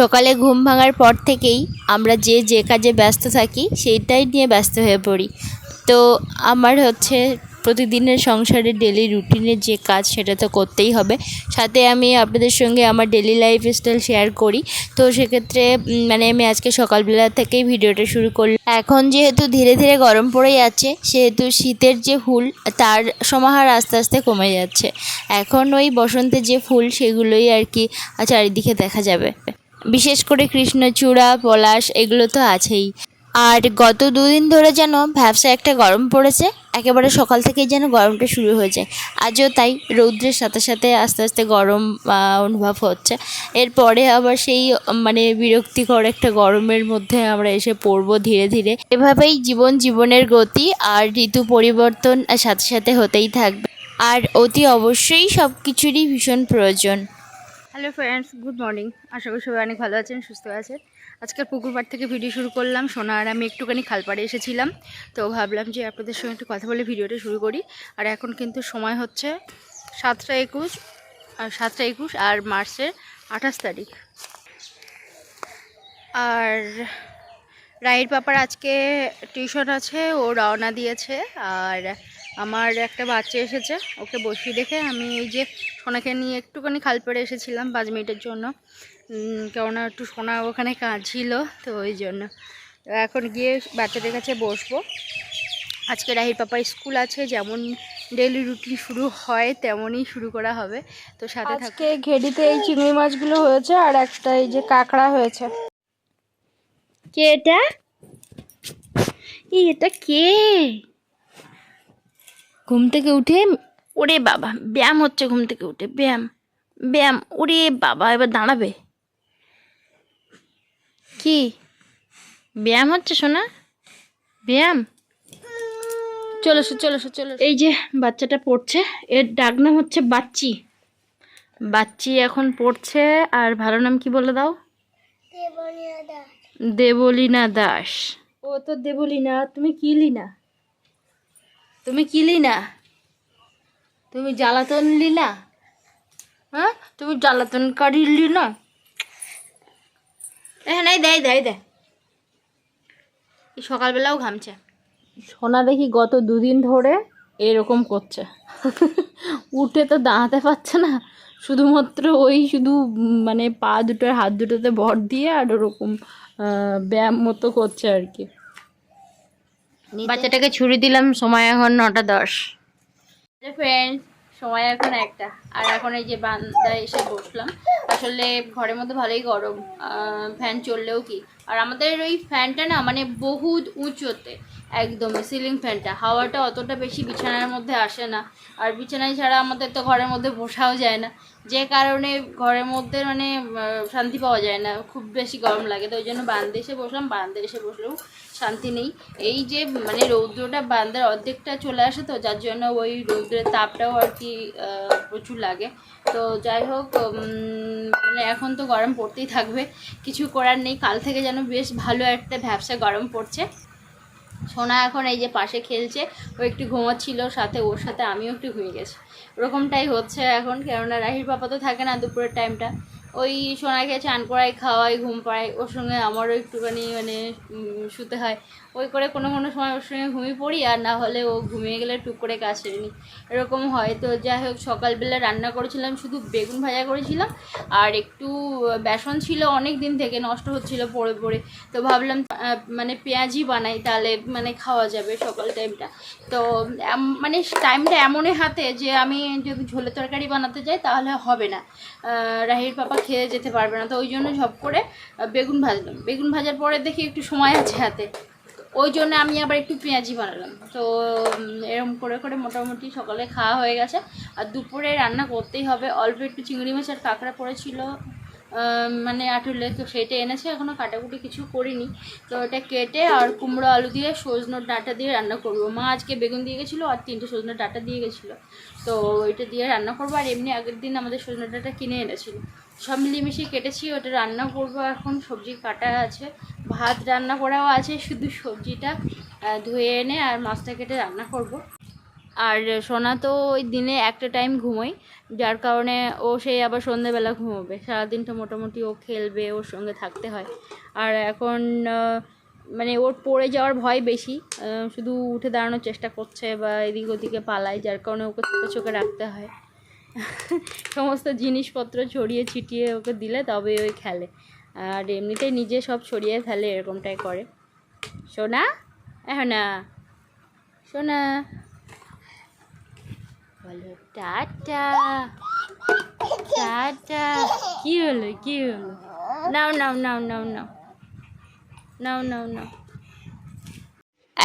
সকালে ঘুম ভাঙার পর থেকেই আমরা যে যে কাজে ব্যস্ত থাকি সেইটাই নিয়ে ব্যস্ত হয়ে পড়ি। তো আমার হচ্ছে প্রতিদিনের সংসারের ডেলি রুটিনের যে কাজ সেটা তো করতেই হবে। সাথে আমি আপনাদের সঙ্গে আমার ডেলি লাইফ স্টাইল শেয়ার করি। তো সেক্ষেত্রে মানে আমি আজকে সকালবেলা থেকেই ভিডিওটা শুরু করলাম। এখন যেহেতু ধীরে ধীরে গরম পড়ে যাচ্ছে, সেহেতু শীতের যে ফুল, তার সমাহার আস্তে আস্তে কমে যাচ্ছে। এখন ওই বসন্তের যে ফুল, সেগুলোই আর কি চারিদিকে দেখা যাবে। বিশেষ করে কৃষ্ণচূড়া, পলাশ, এগুলো তো আছেই। আর গত দুদিন ধরে যেন ভ্যাবসা একটা গরম পড়েছে, একেবারে সকাল থেকেই যেন গরমটা শুরু হয়ে যায় আজও তাই রৌদ্রের সাথে সাথে আস্তে আস্তে গরম অনুভব হচ্ছে। এরপরে আবার সেই মানে বিরক্তিকর একটা গরমের মধ্যে আমরা এসে পড়ব ধীরে ধীরে। এভাবেই জীবন জীবনের গতি আর ঋতু পরিবর্তন সাথে সাথে হতেই থাকবে। আর অতি অবশ্যই সব কিছুরই ভীষণ প্রয়োজন। হ্যালো ফ্রেন্ডস গুড মর্নিং আশা করি সবাই অনেক ভালো আছেন, সুস্থ আছেন। আজকের পুকুর পাড় থেকে ভিডিও শুরু করলাম। সোনা আর আমি একটুখানি খালপাড়ে এসেছিলাম। তো ভাবলাম যে আপনাদের সঙ্গে একটু কথা বলে ভিডিওটা শুরু করি। আর এখন কিন্তু সময় হচ্ছে সাতটা একুশ আর সাতটা একুশ আর মার্চের আঠাশ তারিখ। আর রায়ের পাপার আজকে টিউশন আছে, ও রওনা দিয়েছে। আর আমার একটা বাচ্চা এসেছে ওকে বসিয়ে দেখে আমি এই যে সোনাকে নিয়ে একটুখানি খাল পেড়ে এসেছিলাম পাঁচ মিনিটের জন্য। কেননা একটু সোনা ওখানে কাজ ছিল তো ওই জন্য। তো এখন গিয়ে বাচ্চাদের কাছে বসবো। আজকে রাহির পাপার স্কুল আছে যেমন ডেলি রুটিন শুরু হয় তেমনই শুরু করা হবে। তো সাথে আজকে ঘেডিতে এই চিংড়ি মাছগুলো হয়েছে আর একটা এই যে কাঁকড়া হয়েছে। কে এটা? এটা কে? ঘুম থেকে উঠে ওরে বাবা ব্যায়াম হচ্ছে ঘুম থেকে উঠে ব্যায়াম ব্যায়াম ওরে বাবা এবার দাঁড়াবে। কি? ব্যায়াম হচ্ছে শোনা ব্যায়াম? চলো এসো, চলো এসো, চলো এই যে বাচ্চাটা পড়ছে এর ডাক নাম হচ্ছে বাচ্চি। বাচ্চি এখন পড়ছে আর ভালো নাম কি বলে দাও? দেবলীনা দাস। ও তো দেবলীনা তুমি কি লিনা তুমি কি লিনা? তুমি জ্বালাতন লিনা হ্যাঁ? তুমি জ্বালাতনকারী লিনা? হ্যাঁ নাই, দেয় দেয় দেয়। সকালবেলাও ঘামছে। সোনা দেখি গত দুদিন ধরে এরকম করছে। উঠে তো দাঁড়াতে পারছে না। শুধুমাত্র ওই শুধু মানে পা দুটোর হাত দুটোতে ভর দিয়ে আর ওরকম ব্যায়াম মতো করছে আর কি। বাচ্চাটাকে ছুরি দিলাম সময় এখন নটা দশ। ফ্রেন্ড সময় এখন একটা। আর এখন এই যে বান্দা এসে বসলাম। আসলে ঘরের মধ্যে ভালোই গরম। ফ্যান চললেও কি? আর আমাদের ওই ফ্যানটা না মানে বহুত উঁচুতে। একদম সিলিং ফ্যানটা হাওয়াটা অতটা বেশি বিছানার মধ্যে আসে না। আর বিছানায় ছাড়া আমাদের তো ঘরের মধ্যে বসাও যায় না। যে কারণে ঘরের মধ্যে মানে শান্তি পাওয়া যায় না। খুব বেশি গরম লাগে। তো ওই জন্য বান্দে এসে বসলাম। বান্দে এসে বসলেও শান্তি নেই। এই যে মানে রৌদ্রটা বান্দার অর্ধেকটা চলে আসে তো, যার জন্য ওই রৌদ্রের তাপটাও আর কি প্রচুর লাগে। তো যাই হোক মানে এখন তো গরম পড়তেই থাকবে। কিছু করার নেই। কাল থেকে যেন বেশ ভালো একটা ভ্যাবসা গরম পড়ছে। সোনা এখন এই যে পাশে খেলছে, ও একটু ঘুমাচ্ছিল, সাথে ওর সাথে আমিও একটু ঘুমিয়ে গেছি। ওরকমটাই হচ্ছে এখন, কেননা রাহির পাপা তো থাকে না দুপুরের টাইমটা ওই সোনাকে চান করাই খাওয়াই ঘুম পাড়াই ওর সঙ্গে আমারও একটুখানি মানে শুতে হয়। ওই করে কোনো কোনো সময় ওর সঙ্গে ঘুমিয়ে পড়ি, আর না হলে ও ঘুমিয়ে গেলে টুক করে কাজ সেরে নিই এরকম হয়। তো যাই হোক, সকালবেলা রান্না করেছিলাম, শুধু বেগুন ভাজা করেছিলাম, আর একটু বেসন ছিল অনেক দিন থেকে, নষ্ট হচ্ছিল পড়ে পড়ে। তো ভাবলাম মানে পেঁয়াজি বানাই, তাহলে মানে খাওয়া যাবে সকাল টাইমটা। তো মানে টাইমটা এমনই হাতে যে আমি যদি ঝোলের তরকারি বানাতে যাই, তাহলে হবে না। রাহির পাপা খেয়ে যেতে পারবে না। তো ওই জন্য ঝপ করে বেগুন ভাজলাম। বেগুন ভাজার পরে দেখি একটু সময় আছে হাতে। ওই জন্য আমি আবার একটু পেঁয়াজি বানালাম। তো উম, এরকম করে করে মোটামুটি সকালে খাওয়া হয়ে গেছে। আর দুপুরে রান্না করতেই হবে। অল্প একটু চিংড়ি মাছ আর কাঁকড়া পড়েছিল মানে আটুলে। তো সেটা এনেছে এখনও কাটাকুটি কিছু করিনি। তো ওটা কেটে আর কুমড়ো আলু দিয়ে সজনোর ডাঁটা দিয়ে রান্না করব। মা আজকে বেগুন দিয়ে গেছিল আর তিনটে সজনোর ডাঁটা দিয়ে গেছিল। তো ওইটা দিয়ে রান্না করব। আর এমনি আগের দিন আমাদের সজনোর ডাঁটা কিনে এনেছিল। সব মিলিয়ে কেটেছি, ওটা রান্না করব এখন, সবজি কাটা আছে, ভাত রান্না করাও আছে, শুধু সবজিটা ধুয়ে এনে আর মাছটা কেটে রান্না করব। আর সোনা তো ওই দিনে একটা টাইম ঘুমোয়, যার কারণে ও সেই আবার সন্ধেবেলা ঘুমোবে। সারাদিন তো মোটামুটি ও খেলবে, ওর সঙ্গে থাকতে হয়। আর এখন মানে ওর পড়ে যাওয়ার ভয় বেশি শুধু উঠে দাঁড়ানোর চেষ্টা করছে বা এদিক ওদিকে পালায়, যার কারণে ওকে চোখে রাখতে হয়। সমস্ত জিনিসপত্র ছড়িয়ে ছিটিয়ে ওকে দিলে তবে ওই খেলে। আর এমনিতেই নিজে সব ছড়িয়ে ফেলে, এরকমটাই করে। সোনা? এখন সোনা। বলো, টাটা। টাটা। কি হলো কি হলো? নাও নাও নাও নাও নাও। নাও নাও নাও।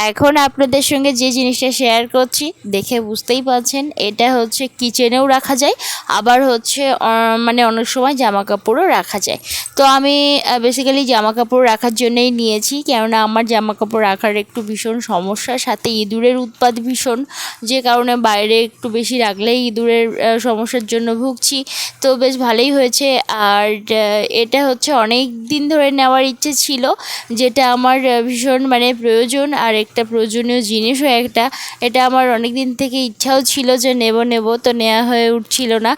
এখন আপনাদের সঙ্গে যে জিনিসটা শেয়ার করছি, দেখে বুঝতেই পারছেন, এটা হচ্ছে কিচেনেও রাখা যায়, আবার হচ্ছে মানে অনেক সময় জামা কাপড়ও রাখা যায়। তো আমি বেসিক্যালি জামা কাপড় রাখার জন্যই নিয়েছি, কেননা আমার জামা কাপড় রাখার একটু ভীষণ সমস্যা, সাথে ইঁদুরের উৎপাত ভীষণ, যে কারণে বাইরে একটু বেশি রাখলেই ইঁদুরের সমস্যার জন্য ভুগছি। তো বেশ ভালোই হয়েছে, আর এটা হচ্ছে অনেক দিন ধরে নেওয়ার ইচ্ছে ছিল, যেটা আমার ভীষণ মানে প্রয়োজন, আর একটা প্রয়োজনীয় জিনিসও একটা, এটা আমার অনেক দিন থেকে ইচ্ছাও ছিল যে নেব নেব, তো নেওয়া হয়ে উঠছিল না।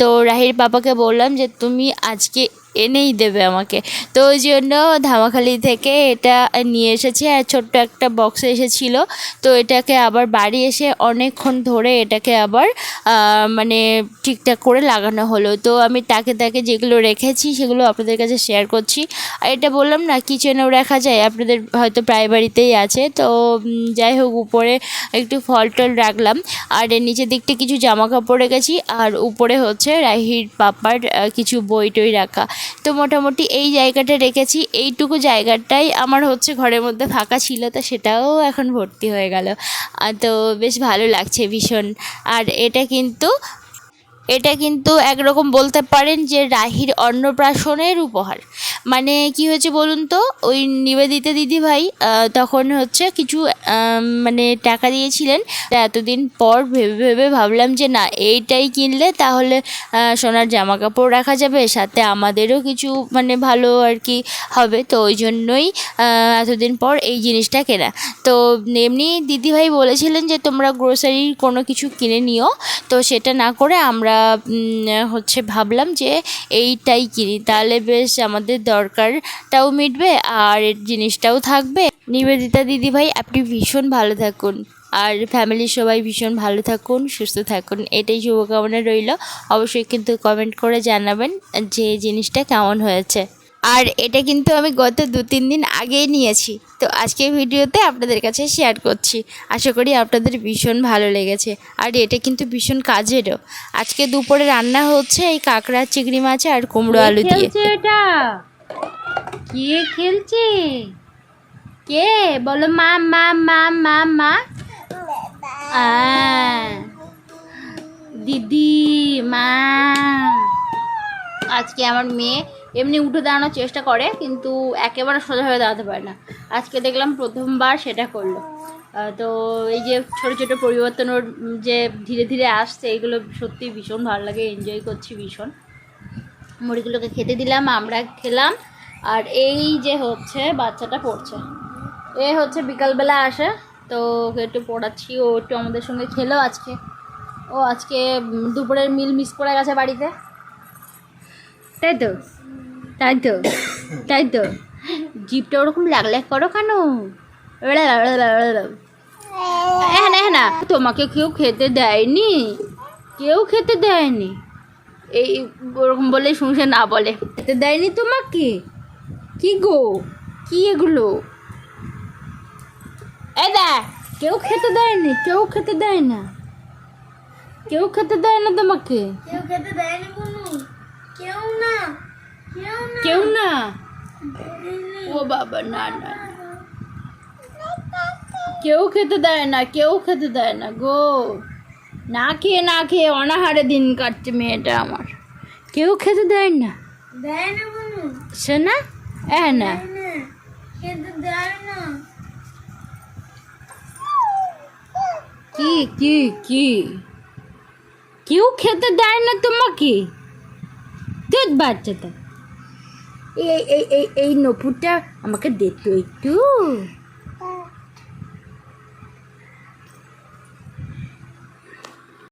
তো রাহির বাবাকে বললাম যে, তুমি আজকে এনেই দেবে আমাকে। তো ওই জন্য ধামাখালি থেকে এটা নিয়ে এসেছে আর ছোট্ট একটা বক্সে এসেছিল। তো এটাকে আবার বাড়ি এসে অনেকক্ষণ ধরে এটাকে আবার মানে ঠিকঠাক করে লাগানো হলো। তো আমি তাকে তাকে যেগুলো রেখেছি সেগুলো আপনাদের কাছে শেয়ার করছি। আর এটা বললাম না কিচেনেও রাখা যায়, আপনাদের হয়তো প্রায় বাড়িতেই আছে। তো যাই হোক, উপরে একটু ফল টল রাখলাম। আর এর নিচের দিকটা কিছু জামা কাপড় রেখেছি। আর উপরে হচ্ছে রাহির পাপার কিছু বই টই রাখা। তো মোটামুটি এই জায়গাটা রেখেছি। এইটুকু জায়গাটাই আমার হচ্ছে ঘরের মধ্যে ফাঁকা ছিল, তো সেটাও এখন ভর্তি হয়ে গেল। তো বেশ ভালো লাগছে ভীষণ। আর এটা কিন্তু এটা কিন্তু একরকম বলতে পারেন যে রাহির অন্নপ্রাশনের উপহার। মানে কি হয়েছে বলুন তো? ওই নিবেদিতা দিদিভাই তখন হচ্ছে কিছু মানে টাকা দিয়েছিলেন। এতদিন পর ভেবে ভেবে ভাবলাম যে না, এইটাই কিনলে তাহলে সোনার জামা কাপড় রাখা যাবে, সাথে আমাদেরও কিছু মানে ভালো আর কি হবে। তো ওই জন্যই এতদিন পর এই জিনিসটা কেনা। তো এমনি দিদিভাই বলেছিলেন যে, তোমরা গ্রোসারির কোনো কিছু কিনে নিও। তো সেটা না করে আমরা হচ্ছে ভাবলাম যে, এইটাই কিনি। তাহলে বেশ আমাদের দরকারটাও মিটবে আর এর জিনিসটাও থাকবে। নিবেদিতা দিদিভাই আপনি ভীষণ ভালো থাকুন। আর ফ্যামিলির সবাই ভীষণ ভালো থাকুন সুস্থ থাকুন। এটাই শুভকামনা রইল। অবশ্যই কিন্তু কমেন্ট করে জানাবেন যে জিনিসটা কেমন হয়েছে। আর এটা কিন্তু আমি গত দু তিন দিন আগেই নিয়েছি। তো আজকের ভিডিওতে আপনাদের কাছে শেয়ার করছি। আশা করি আপনাদের ভীষণ ভালো লেগেছে। আর এটা কিন্তু ভীষণ কাজেরও। আজকে দুপুরে রান্না হচ্ছে এই কাঁকড়া চিংড়ি মাছ আর কুমড়ো আলু দিয়ে। এটা? কে খেলছে? কে? বলো মা মা মা মা মা। দিদি, মা। আজকে আমার মেয়ে এমনি উঠে দাঁড়ানোর চেষ্টা করে, কিন্তু একেবারে সোজা হয়ে দাঁড়াতে পারে না। আজকে দেখলাম প্রথমবার সেটা করল। তো এই যে ছোট ছোট পরিবর্তন যে ধীরে ধীরে আসছে, এগুলো সত্যি ভীষণ ভালো লাগে এনজয় করছি ভীষণ। মুড়িগুলোকে খেতে দিলাম, আমরা খেলাম। আর এই যে হচ্ছে বাচ্চাটা পড়ছে। এ হচ্ছে বিকালবেলা আসে, তো ওকে একটু পড়াচ্ছি। ও একটু আমাদের সঙ্গে খেলো আজকে। ও আজকে দুপুরের মিল মিস করে গেছে বাড়িতে। তাই তো? তাই তো? তাই তো? জিপটা ওরকম লাগ লাগ করো কেন? হ্যাঁ হ্যাঁ না। তোমাকে কেউ খেতে দেয়নি? কেউ খেতে দেয়নি? এই, ওরকম বলে শুনছে না বলে। খেতে দেয়নি তোমাকে? কি গো? কি এগুলো? এ দা কেউ খেতে দেয়নি কেউ খেতে দেয় না কেউ খেতে দেয় না তোমাকে। কেউ খেতে কেউ না কেউ না। কেউ না? ও বাবা না না। কেউ খেতে দেয় না কেউ খেতে দেয় না গো। না খেয়ে না খেয়ে অনাহারে দিন কাটছে মেয়েটা আমার। কেউ খেতে দেয় না দেয় না কোনো সে না হ্যাঁ না। কি কি কি? কেউ খেতে দেয় না তোমাকে? দুধ বাচ্চাটা। এই এই এই নপুরটা আমাকে দে একটু।